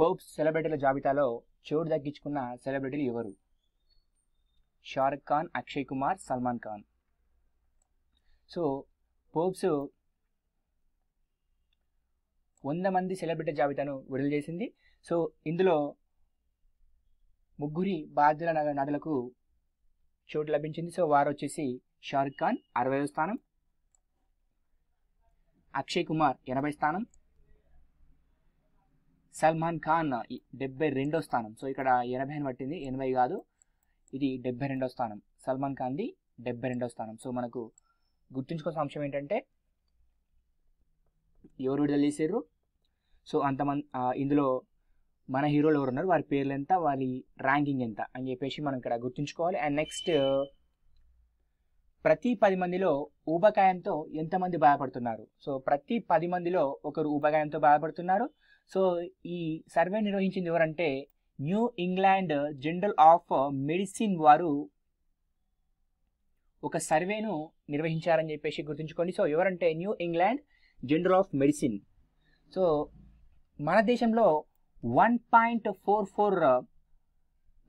Pope's సెలబ్రిటీల జాబితాలో చోటు దక్కించుకున్న సెలబ్రిటీలు ఎవరు? షారుఖ్ ఖాన్ అక్షయ్ కుమార్ సల్మాన్ ఖాన్ సో పోప్స్ వంద మంది సెలబ్రిటీ జాబితాను విడుదల చేసింది. సో ఇందులో ముగ్గురి బాధ్యుల నగ- నటులకు చోటు లభించింది. సో వారు వచ్చేసి షారుఖ్ ఖాన్ అరవై స్థానం. అక్షయ్ కుమార్ ఎనభై స్థానం. సల్మాన్ ఖాన్ డెబ్బై రెండో స్థానం. సో ఇక్కడ ఎనభై అని పట్టింది. ఎనభై కాదు. ఇది డెబ్బై రెండో స్థానం. సల్మాన్ ఖాన్ది డెబ్బై రెండో స్థానం. సో మనకు గుర్తుంచుకోవాల్సిన అంశం ఏంటంటే ఎవరు విడుదల చేసారు సో అంతమంది ఇందులో మన హీరోలు ఎవరు ఉన్నారు వారి పేర్లు ఎంత? వారి ర్యాంకింగ్ ఎంత? అని చెప్పేసి మనం ఇక్కడ గుర్తుంచుకోవాలి. అండ్ నెక్స్ట్ ప్రతి పది మందిలో ఊబకాయంతో ఎంతమంది బాధపడుతున్నారు? సో ప్రతి పది మందిలో ఒకరు ఊబకాయంతో బాధపడుతున్నారు. సో ఈ సర్వే నిర్వహించింది ఎవరంటే New England journal of medicine వారు ఒక సర్వేను నిర్వహించారని చెప్పేసి గుర్తుంచుకోండి. సో ఎవరంటే New England journal of medicine. So మన దేశంలో వన్ పాయింట్ ఫోర్ ఫోర్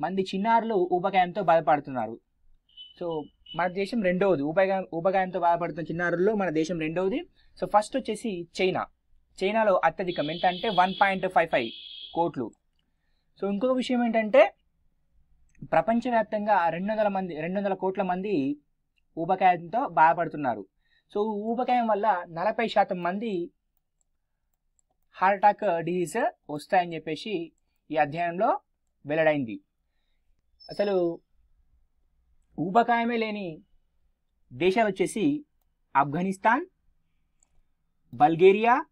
మంది చిన్నారులు ఊబకాయంతో బాధపడుతున్నారు. సో మన దేశం రెండవది. ఊబగా ఊబకాయంతో బాధపడుతున్న చిన్నారుల్లో మన దేశం రెండవది. సో ఫస్ట్ వచ్చేసి చైనా. చైనాలో అత్యధికం. ఎంత అంటే వన్ పాయింట్ ఫైవ్ ఫైవ్ కోట్లు. సో ఇంకొక విషయం ఏంటంటే ప్రపంచవ్యాప్తంగా రెండు వందల మంది రెండు వందల కోట్ల మంది ఊబకాయంతో బాధపడుతున్నారు. సో ఊబకాయం వల్ల నలభై శాతం మంది హార్ట్ అటాక్ డిసీజ్ వస్తాయని చెప్పేసి ఈ అధ్యయనంలో వెల్లడైంది. అసలు ఊబకాయమే లేని దేశాలు వచ్చేసి Afghanistan Bulgaria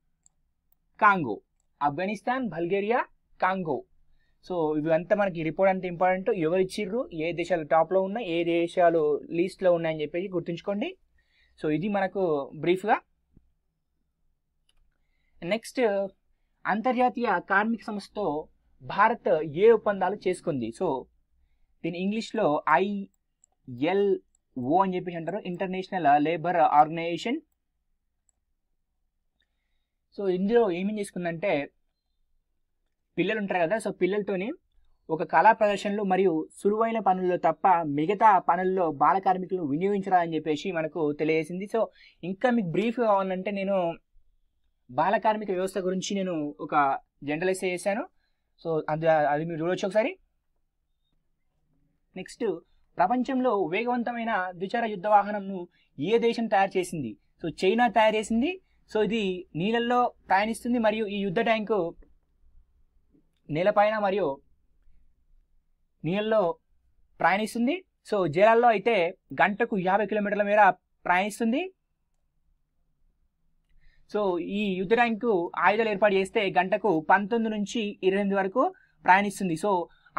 Congo. Afghanistan Bulgaria Congo. So ఇవంతా మనకి రిపోర్ట్ అంత ఇంపార్టెంట్. ఎవరు ఇచ్చిర్రు ఏ దేశాలు టాప్లో ఉన్నాయి ఏ దేశాలు లీస్ట్లో ఉన్నాయని చెప్పేసి గుర్తుంచుకోండి. సో ఇది మనకు బ్రీఫ్గా. నెక్స్ట్ అంతర్జాతీయ కార్మిక సంస్థతో భారత్ ఏ ఒప్పందాలు చేసుకుంది? సో దీని ఇంగ్లీష్లో ఐఎల్ఓ అని చెప్పేసి అంటారు. ఇంటర్నేషనల్ లేబర్ ఆర్గనైజేషన్ సో ఇందులో ఏమేం చేసుకుందంటే పిల్లలు ఉంటారు కదా సో పిల్లలతోని ఒక కళా ప్రదర్శనలు మరియు సులువైన పనుల్లో తప్ప మిగతా పనుల్లో బాల కార్మికులను వినియోగించరాదని చెప్పేసి మనకు తెలియజేసింది. సో ఇంకా మీకు బ్రీఫ్ కావాలంటే నేను బాల కార్మిక వ్యవస్థ గురించి నేను ఒక జనరలైజ్ చేశాను. సో అది అది మీరు చూడొచ్చు ఒకసారి. నెక్స్ట్ ప్రపంచంలో వేగవంతమైన ద్విచక్ర యుద్ధ వాహనంను ఏ దేశం తయారు చేసింది? సో చైనా తయారు చేసింది సో ఇది నీళ్ళల్లో ప్రయాణిస్తుంది మరియు ఈ యుద్ధ ట్యాంకు నేలపైన మరియు నీళ్ళలో ప్రయాణిస్తుంది. సో జలాల్లో అయితే గంటకు యాభై కిలోమీటర్ల మేర ప్రయాణిస్తుంది. సో ఈ యుద్ధ ట్యాంకు ఆయుధాలు ఏర్పాటు చేస్తే గంటకు పంతొమ్మిది నుంచి ఇరవై ఎనిమిది వరకు ప్రయాణిస్తుంది. సో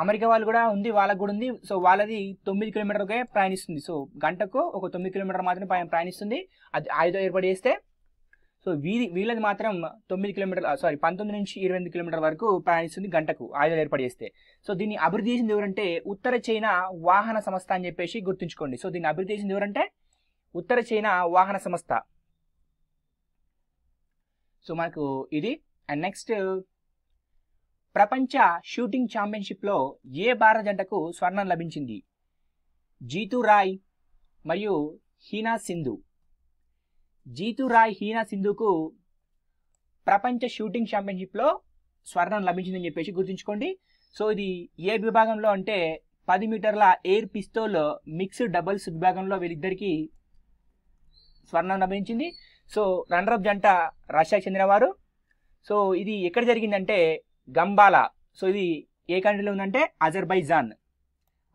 అమెరికా వాళ్ళు కూడా ఉంది వాళ్ళకు కూడా ఉంది. సో వాళ్ళది తొమ్మిది కిలోమీటర్లకే ప్రయాణిస్తుంది. సో గంటకు ఒక తొమ్మిది కిలోమీటర్ మాత్రమే ప్రయాణిస్తుంది. అది ఆయుధం ఏర్పాటు చేస్తే సో వీధి వీళ్ళది మాత్రం తొమ్మిది కిలోమీటర్ల సారీ పంతొమ్మిది నుంచి ఇరవై ఎనిమిది కిలోమీటర్ల వరకు ప్రయాణిస్తుంది గంటకు ఆయుధాలు ఏర్పాటు చేస్తే. సో దీన్ని అభివృద్ధి చేసింది ఎవరంటే ఉత్తర చైనా వాహన సంస్థ అని చెప్పేసి గుర్తుంచుకోండి. సో దీన్ని అభివృద్ధి చేసింది ఎవరంటే ఉత్తర చైనా వాహన సంస్థ. సో మనకు ఇది. అండ్ నెక్స్ట్ ప్రపంచ షూటింగ్ ఛాంపియన్షిప్లో ఏ భారత జంటకు స్వర్ణం లభించింది? జీతు రాయ్ మరియు హీనా సింధు. జీతురాయ్ హీనా సింధుకు ప్రపంచ షూటింగ్ ఛాంపియన్షిప్లో స్వర్ణం లభించిందని చెప్పేసి గుర్తుంచుకోండి. సో ఇది ఏ విభాగంలో అంటే పది మీటర్ల ఎయిర్ పిస్తోల్ మిక్స్డ్ డబుల్స్ విభాగంలో వీళ్ళిద్దరికి స్వర్ణం లభించింది. సో రన్నరప్ జంట రష్యాకి చెందినవారు సో ఇది ఎక్కడ జరిగిందంటే గంబాలా. సో ఇది ఏ కంట్రీలో ఉందంటే అజర్బైజాన్.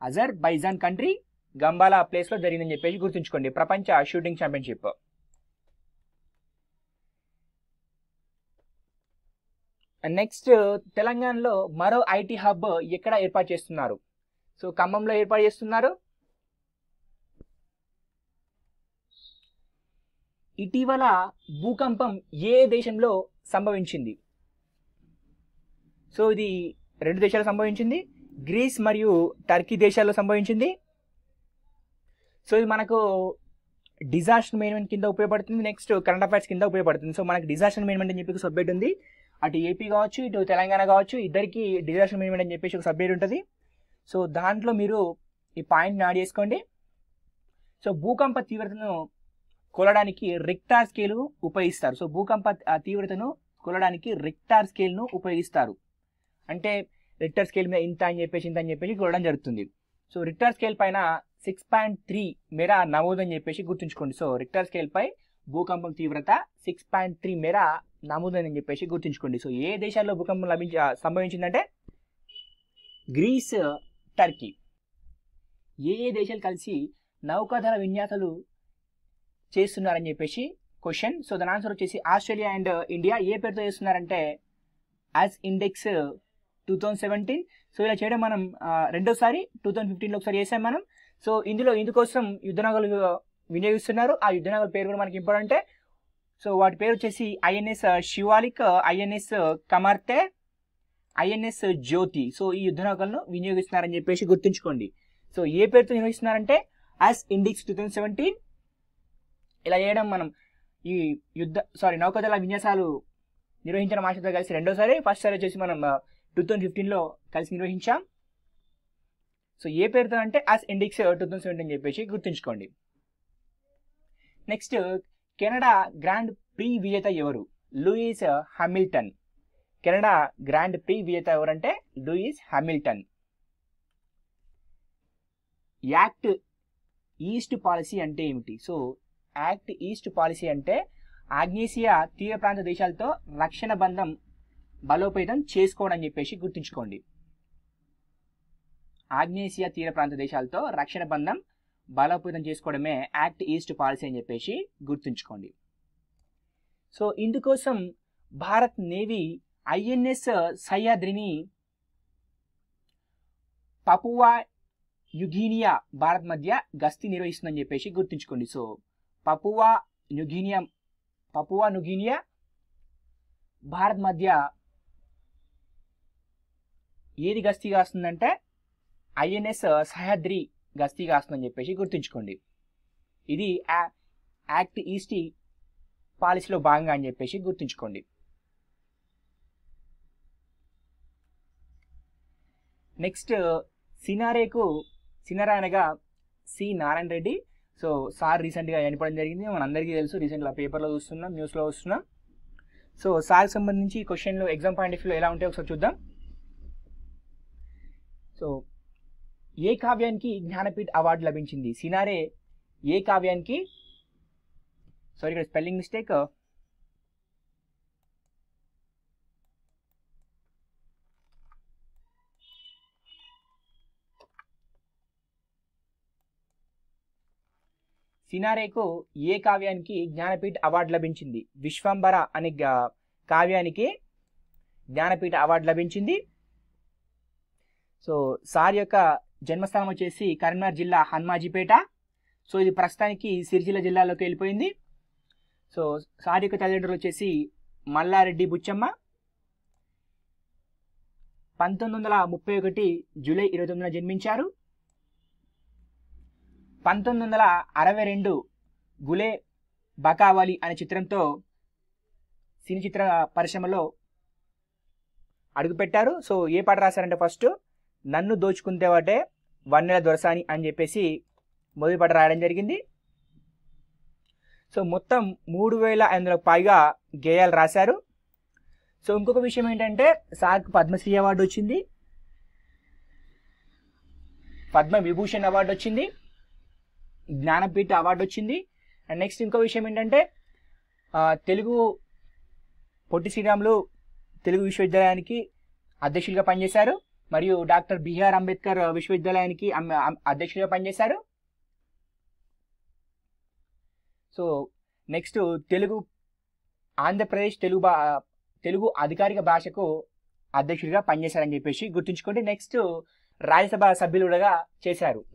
అజర్బైజాన్ కంట్రీ గంబాలా ప్లేస్లో జరిగిందని చెప్పేసి గుర్తుంచుకోండి. ప్రపంచ షూటింగ్ ఛాంపియన్షిప్. నెక్స్ట్ తెలంగాణలో మరో ఐటీ హబ్ ఎక్కడ ఏర్పాటు చేస్తున్నారు? సో ఖమ్మంలో ఏర్పాటు చేస్తున్నారు. ఇటీవల భూకంపం ఏ దేశంలో సంభవించింది? సో ఇది రెండు దేశాలు సంభవించింది. గ్రీస్ మరియు టర్కీ దేశాల్లో సంభవించింది. సో ఇది మనకు డిజాస్టర్ మేనేజ్మెంట్ కింద ఉపయోగపడుతుంది. నెక్స్ట్ కరెంట్ అఫైర్స్ కింద ఉపయోగపడుతుంది. సో మనకి డిజాస్టర్ మేనేజ్మెంట్ అని చెప్పి సబ్జెక్ట్ ఉంది. అటు ఏపీ కావచ్చు ఇటు తెలంగాణ కావచ్చు ఇద్దరికి డిజాస్టర్ మేనేజ్మెంట్ అని చెప్పేసి ఒక సబ్జెక్ట్ ఉంటుంది. సో దాంట్లో మీరు ఈ పాయింట్ని యాడ్ చేసుకోండి. సో భూకంప తీవ్రతను కొలడానికి రిక్టార్ స్కేల్ ఉపయోగిస్తారు. సో భూకంప తీవ్రతను కొలడానికి రిక్టార్ స్కేల్ను ఉపయోగిస్తారు. అంటే రిక్టర్ స్కేల్ మీద ఇంత అని చెప్పేసి ఇంత అని చెప్పేసి కొలడం జరుగుతుంది. సో రిక్టర్ స్కేల్ పైన సిక్స్ పాయింట్ త్రీ మేర నమోదు అని చెప్పేసి గుర్తుంచుకోండి. సో రిక్టర్ స్కేల్ పై భూకంపం తీవ్రత సిక్స్ పాయింట్ త్రీ మేర నమోదని చెప్పేసి గుర్తుంచుకోండి. సో ఏ దేశాల్లో భూకంపం లభించ సంభవించిందంటే? Grace Turkey. ఏ ఏ దేశాలు కలిసి నౌకాదళ విన్యాసాలు చేస్తున్నారని చెప్పేసి క్వశ్చన్ సో దాని ఆన్సర్ వచ్చేసి ఆస్ట్రేలియా అండ్ ఇండియా. ఏ పేరుతో చేస్తున్నారంటే? AUSINDEX two thousand seventeen so ఇలా చేయడం మనం రెండోసారి టూ థౌజండ్ ఫిఫ్టీన్లో ఒకసారి చేసాం మనం. సో ఇందులో ఇందుకోసం యుద్ధనగలు వినియోగిస్తున్నారు. ఆ యుద్ధనగల పేరు కూడా మనకి ఇంపార్టెంటే సో వాటి పేరు వచ్చేసి INS uh, Shivalik uh, INS uh, Kamorta INS Jyoti. So ఈ యుద్ధనౌకలను వినియోగిస్తున్నారని చెప్పేసి గుర్తుంచుకోండి. సో ఏ పేరుతో నిర్వహిస్తున్నారంటే AUSINDEX two thousand seventeen ఇలా చేయడం మనం ఈ యుద్ధ సారీ నౌకాదళ విన్యాసాలు నిర్వహించిన మాషతో కలిసి రెండోసారి ఫస్ట్ సారి వచ్చేసి మనం టూ థౌజండ్ ఫిఫ్టీన్లో కలిసి నిర్వహించాం. సో ఏ పేరుతో అంటే AUSINDEX two thousand seventeen చెప్పేసి గుర్తుంచుకోండి. నెక్స్ట్ కెనడా గ్రాండ్ ప్రీ విజేత ఎవరు? Lewis Hamilton. Canada grand prix విజేత ఎవరంటే? Lewis Hamilton. Act east policy అంటే ఏమిటి? సో యాక్ట్ ఈస్ట్ పాలసీ అంటే ఆగ్నేసియా తీర ప్రాంత దేశాలతో రక్షణ బంధం బలోపేతం చేసుకోవడం అని చెప్పేసి గుర్తుంచుకోండి. ఆగ్నేసియా తీర ప్రాంత దేశాలతో రక్షణ బంధం బలోపేతం చేసుకోవడమే యాక్ట్ ఈస్ట్ పాలసీ అని చెప్పేసి గుర్తుంచుకోండి. సో ఇందుకోసం భారత్ నేవీ ఐఎన్ఎస్ సహ్యాద్రిని పపువా యుగీనియా భారత్ మధ్య గస్తీ నిర్వహిస్తుందని చెప్పేసి గుర్తుంచుకోండి. So Papua New Guinea Papua New Guinea Bharat మధ్య ఏది గస్తీ కాస్తుందంటే ఐఎన్ఎస్ సహ్యాద్రి గస్తీ కాస్తుందని చెప్పేసి గుర్తుంచుకోండి. ఇది యా- యాక్ట్ ఈస్ట్ పాలసీలో భాగంగా అని చెప్పేసి గుర్తుంచుకోండి. నెక్స్ట్ సినారేకు సినారా అనగా C Narayana Reddy. So sir రీసెంట్గా చనిపోవడం జరిగింది. మనందరికీ తెలుసు. రీసెంట్గా పేపర్లో చూస్తున్నాం న్యూస్లో వస్తున్నాం సో సార్కి సంబంధించి క్వశ్చన్లు ఎగ్జామ్ పాయింట్ ఆఫ్ వ్యూలో ఎలా ఉంటాయో ఒకసారి చూద్దాం. సో ఏ కావ్యానికి జ్ఞానపీఠ్ అవార్డు లభించింది. సినారే ఏ కావ్యానికి సారీ ఇక్కడ స్పెల్లింగ్ మిస్టేక్ సినారేకు ఏ కావ్యానికి జ్ఞానపీఠ అవార్డు లభించింది. విశ్వంబర అనే కావ్యానికి జ్ఞానపీఠ అవార్డు లభించింది. సో సార్ యొక్క జన్మస్థానం వచ్చేసి కరీంనగర్ జిల్లా హన్మాజీపేట. సో ఇది ప్రస్తుతానికి సిరిజిల్ల జిల్లాలోకి వెళ్ళిపోయింది. సో సార్ యొక్క తల్లిదండ్రులు వచ్చేసి మల్లారెడ్డి బుచ్చమ్మ. పంతొమ్మిది వందల ముప్పై ఒకటి జూలై ఇరవై తొమ్మిదిన జన్మించారు. పంతొమ్మిది వందల అరవై రెండు గులే బకావాలి అనే చిత్రంతో సినీ చిత్ర పరిశ్రమలో అడుగుపెట్టారు. సో ఏ పాట రాశారంటే ఫస్ట్? నన్ను దోచుకుంటేవాటే వన్నెల దొరసాని అని చెప్పేసి మొదటి పాట రాయడం జరిగింది. సో మొత్తం మూడు వేల ఐదు పైగా గేయాలు రాశారు. సో ఇంకొక విషయం ఏంటంటే సార్కు పద్మశ్రీ అవార్డు వచ్చింది. పద్మ విభూషణ్ అవార్డు వచ్చింది. జ్ఞానపీఠ అవార్డు వచ్చింది. అండ్ నెక్స్ట్ ఇంకో విషయం ఏంటంటే తెలుగు పొట్టి శ్రీరాములు తెలుగు విశ్వవిద్యాలయానికి అధ్యక్షులుగా పనిచేశారు. మరియు డాక్టర్ బిఆర్ అంబేద్కర్ విశ్వవిద్యాలయానికి అధ్యక్షుడిగా పనిచేశారు. సో నెక్స్ట్ తెలుగు ఆంధ్రప్రదేశ్ తెలుగు భా తెలుగు అధికారిక భాషకు అధ్యక్షుడిగా పనిచేశారని చెప్పేసి గుర్తుంచుకోండి. నెక్స్ట్ రాజ్యసభ సభ్యులుగా చేశారు.